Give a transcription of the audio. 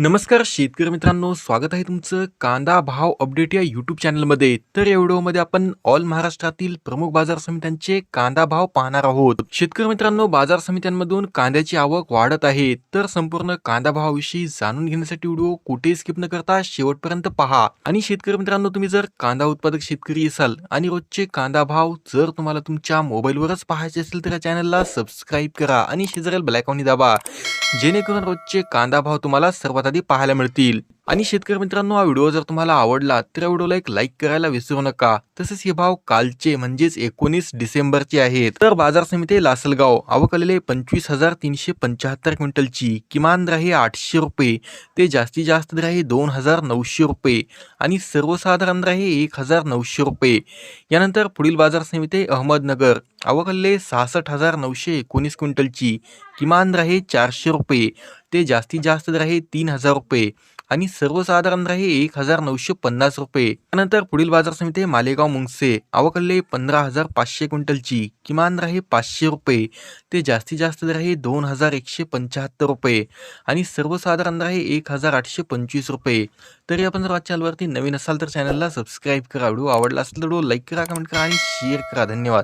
नमस्कार शेतकरी मित्रांनो स्वागत आहे तुमचं कांदा भाव अपडेट या यूट्यूब चॅनलमध्ये तर या व्हिडिओमध्ये आपण ऑल महाराष्ट्रातील प्रमुख बाजार समित्यांचे कांदा भाव पाहणार आहोत. शेतकरी मित्रांनो बाजार समित्यांमधून कांद्याची आवक वाढत आहे. तर संपूर्ण कांदा भावाविषयी जाणून घेण्यासाठी व्हिडिओ कुठे स्किप न करता शेवटपर्यंत पहा. आणि शेतकरी मित्रांनो तुम्ही जर कांदा उत्पादक शेतकरी असाल आणि रोजचे कांदा भाव जर तुम्हाला तुमच्या मोबाईलवरच पाहायचे असेल तर या चॅनलला सबस्क्राईब करा आणि शेजारील ब्लॅकॉनी दाबा. जेणेकरून रोजचे कांदा भाव तुम्हाला सर्वात आधी पाहायला मिळतील. आणि शेतकरी मित्रांनो हा व्हिडिओ जर तुम्हाला आवडला तर या व्हिडिओला एक लाईक करायला विसरू नका. तसेच हे भाव कालचे म्हणजेच एकोणीस डिसेंबरचे आहेत. तर बाजार समिती लासलगाव आवकलेले पंचवीस हजार तीनशे पंच्याहत्तर क्विंटलची. किमान राही आठशे रुपये. ते जास्तीत जास्त दर आहे दोन हजार नऊशे रुपये. आणि सर्वसाधारण दर आहे एक हजार नऊशे रुपये. यानंतर पुढील बाजार समिती अहमदनगर आवकलेले सहासष्ट हजार नऊशे एकोणीस क्विंटलची. किमान दर आहे चारशे रुपये. ते जास्तीत जास्त दर आहे तीन हजार रुपये. आणि सर्वसाधारण दर आहे एक हजार नऊशे पन्नास रुपये. त्यानंतर पुढील बाजार समिती मालेगाव मुंगसे. आवकले पंधरा हजार पाचशे क्विंटलची. किमान दर आहे पाचशे रुपये. ते जास्तीत जास्त दर आहे दोन हजार एकशे पंच्याहत्तर रुपये. आणि सर्वसाधारण दर आहे एक हजार आठशे पंचवीस रुपये. तरी आपण जर चॅनलवरती नवीन असाल तर चॅनलला सबस्क्राईब करा. व्हिडिओ आवडला असेल तर व्हिडिओ लाईक करा कमेंट करा आणि शेअर करा. धन्यवाद.